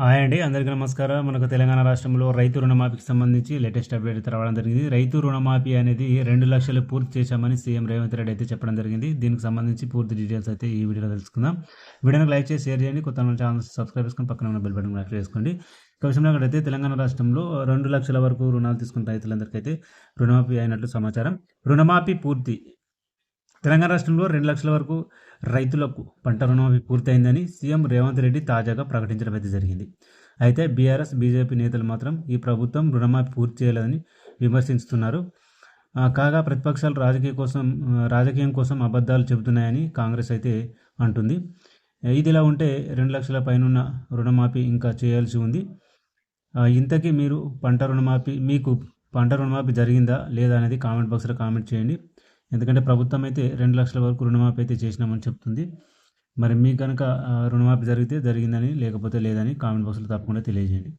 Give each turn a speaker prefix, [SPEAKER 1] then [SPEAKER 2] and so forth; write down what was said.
[SPEAKER 1] Hi అండి అందరికీ నమస్కారం. మనకు తెలంగాణ రాష్ట్రంలో రైతు రుణమాఫీకి సంబంధించి లేటెస్ట్ అప్డేట్ అయితే రావడం జరిగింది. రైతు రుణమాఫీ అనేది రెండు లక్షలు పూర్తి చేశామని సీఎం రేవంత్ రెడ్డి అయితే చెప్పడం జరిగింది. దీనికి సంబంధించి పూర్తి డీటెయిల్స్ అయితే ఈ వీడియోలో తెలుసుకుందాం. వీడియోని లైక్ చేసి షేర్ చేయండి. కొత్త మన ఛానల్ సబ్స్క్రైబ్ చేసుకుని పక్కన ఉన్న బెల్ బటన్ యాక్టివ్ చేసుకోండి. ఇక విషయంలో అయితే తెలంగాణ రాష్ట్రంలో రెండు లక్షల వరకు రుణాలు తీసుకున్న రైతులందరికీ అయితే రుణమాఫీ అయినట్లు సమాచారం. రుణమాఫీ పూర్తి తెలంగాణ రాష్ట్రంలో రెండు లక్షల వరకు రైతులకు పంట రుణమాఫీ పూర్తయిందని సీఎం రేవంత్ రెడ్డి తాజాగా ప్రకటించడం అయితే జరిగింది. అయితే బీఆర్ఎస్ బీజేపీ నేతలు మాత్రం ఈ ప్రభుత్వం రుణమాఫీ పూర్తి చేయలేదని విమర్శిస్తున్నారు. కాగా ప్రతిపక్షాలు రాజకీయ కోసం రాజకీయం కోసం అబద్ధాలు చెబుతున్నాయని కాంగ్రెస్ అయితే అంటుంది. ఇదిలా ఉంటే రెండు లక్షల పైనున్న రుణమాఫీ ఇంకా చేయాల్సి ఉంది. ఇంతకీ మీరు పంట రుణమాఫీ మీకు పంట రుణమాఫీ జరిగిందా లేదా అనేది కామెంట్ బాక్స్లో కామెంట్ చేయండి. ఎందుకంటే ప్రభుత్వం అయితే రెండు లక్షల వరకు రుణమాఫీ అయితే చేసినామని చెప్తుంది. మరి మీకు కనుక రుణమాఫీ జరిగితే జరిగిందని లేకపోతే లేదని కామెంట్ బాక్స్లో తప్పకుండా తెలియజేయండి.